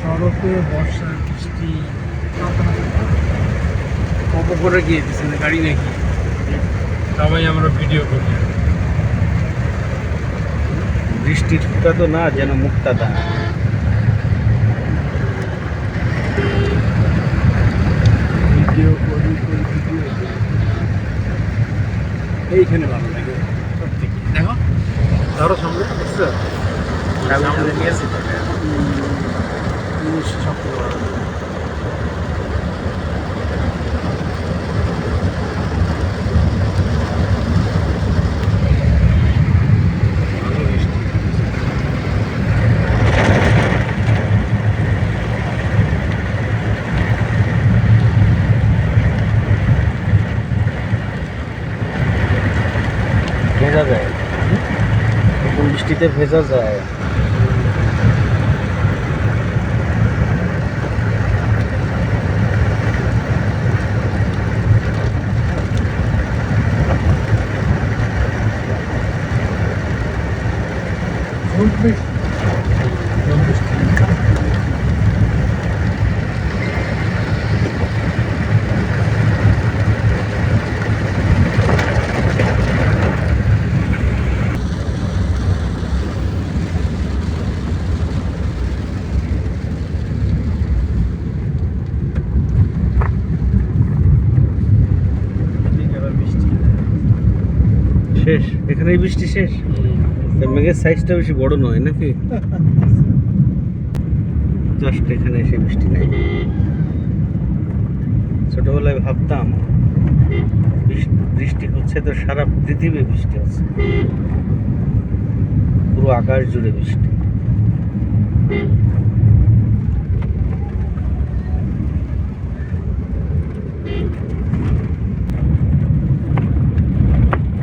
সড়কে বর্ষা বৃষ্টি কপ করে গিয়ে পিছনে গাড়ি নাকি? সবাই আমরা ভিডিও করি। বৃষ্টির ফুটা তো না যেন মুক্তাদা ভিডিও করি ভিডিও এইখানে ভালো লাগে সব থেকে দেখো ধরো সামনে দেখছ? cada um da mesa e Isso, já foi. Ainda bem. বৃষ্টিতে ভেজা যায় ঝুম বৃষ্টি ঝুম বৃষ্টি শেষ। এখানেই বৃষ্টি শেষ। মেঘের সাইজটা বেশি বড় নয় নাকি? জাস্ট এখানে এসে বৃষ্টি নেই। ছোটবেলায় ভাবতাম বৃষ- বৃষ্টি হচ্ছে তো সারা পৃথিবী বৃষ্টি হচ্ছে পুরো আকাশ জুড়ে বৃষ্টি।